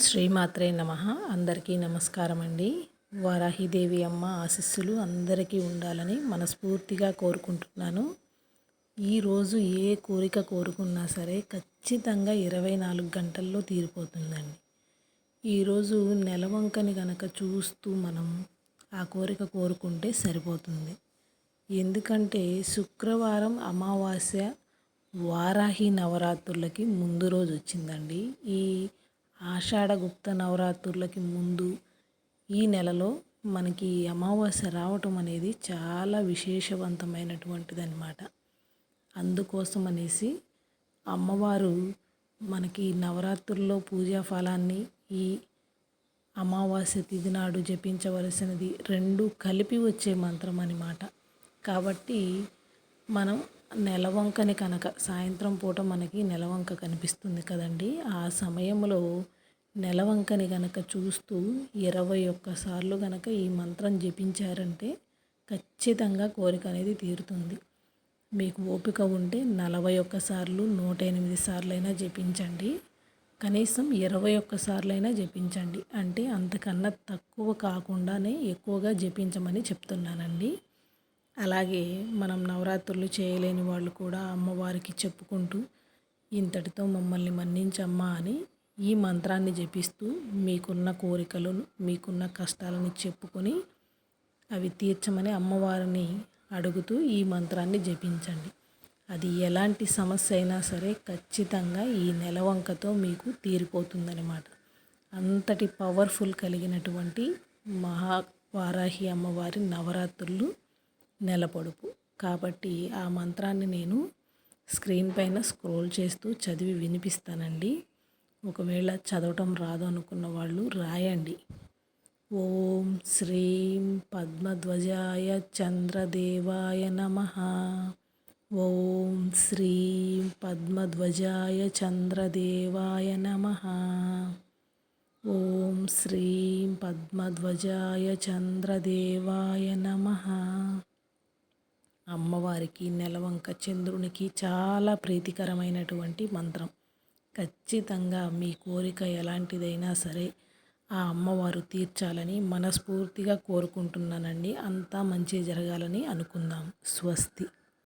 శ్రీమాత్రే నమ. అందరికీ నమస్కారం అండి వారాహిదేవి అమ్మ ఆశీస్సులు అందరికీ ఉండాలని మనస్ఫూర్తిగా కోరుకుంటున్నాను. ఈరోజు ఏ కోరిక కోరుకున్నా సరే ఖచ్చితంగా ఇరవై నాలుగు గంటల్లో తీరిపోతుందండి. ఈరోజు నెలవంకని గనక చూస్తూ మనం ఆ కోరిక కోరుకుంటే సరిపోతుంది. ఎందుకంటే శుక్రవారం అమావాస్య వారాహి నవరాత్రులకి ముందు రోజు వచ్చిందండి. ఈ ఆషాఢగుప్త నవరాత్రులకి ముందు ఈ నెలలో మనకి అమావాస్య రావటం అనేది చాలా విశేషవంతమైనటువంటిది అనమాట అందుకోసం అనేసి అమ్మవారు మనకి నవరాత్రుల్లో పూజా ఫలాన్ని ఈ అమావాస్య తిథి నాడు జపించవలసినది రెండు కలిపి వచ్చే మంత్రం అనమాట కాబట్టి మనం నెలవంకని కనుక సాయంత్రం పూట మనకి నెలవంక కనిపిస్తుంది కదండి. ఆ సమయంలో నెలవంకని గనక చూస్తూ ఇరవై ఒక్కసార్లు గనక ఈ మంత్రం జపించారంటే ఖచ్చితంగా కోరిక అనేది తీరుతుంది. మీకు ఓపిక ఉంటే నలభై ఒక్కసార్లు నూట ఎనిమిది సార్లైనా జపించండి. కనీసం ఇరవై ఒక్కసార్లైనా జపించండి. అంటే అంతకన్నా తక్కువ కాకుండానే ఎక్కువగా జపించమని చెప్తున్నానండి. అలాగే మనం నవరాత్రులు చేయలేని వాళ్ళు కూడా అమ్మవారికి చెప్పుకుంటూ ఇంతటితో మమ్మల్ని మన్నించమ్మా అని ఈ మంత్రాన్ని జపిస్తూ మీకున్న కోరికలను మీకున్న కష్టాలని చెప్పుకొని అవి తీర్చమని అమ్మవారిని అడుగుతూ ఈ మంత్రాన్ని జపించండి. అది ఎలాంటి సమస్య అయినా సరే ఖచ్చితంగా ఈ నెలవంకతో మీకు తీరిపోతుందనమాట అంతటి పవర్ఫుల్ కలిగినటువంటి మహా వారాహి అమ్మవారి నవరాత్రులు నెలపొడుపు. కాబట్టి ఆ మంత్రాన్ని నేను స్క్రీన్ పైన స్క్రోల్ చేస్తూ చదివి వినిపిస్తానండి. ఒకవేళ చదవటం రాదు అనుకున్న వాళ్ళు రాయండి. ఓం శ్రీం పద్మధ్వజాయ చంద్రదేవాయ నమ. ఓం శ్రీం పద్మధ్వజాయ చంద్రదేవాయ నమ. ఓం శ్రీం పద్మధ్వజాయ చంద్రదేవాయ నమ. అమ్మవారికి నెలవంక చంద్రునికి చాలా ప్రీతికరమైనటువంటి మంత్రం. ఖచ్చితంగా మీ కోరిక ఎలాంటిదైనా సరే ఆ అమ్మవారు తీర్చాలని మనస్ఫూర్తిగా కోరుకుంటున్నానండి. అంతా మంచి జరగాలని అనుకుందాం. స్వస్తి.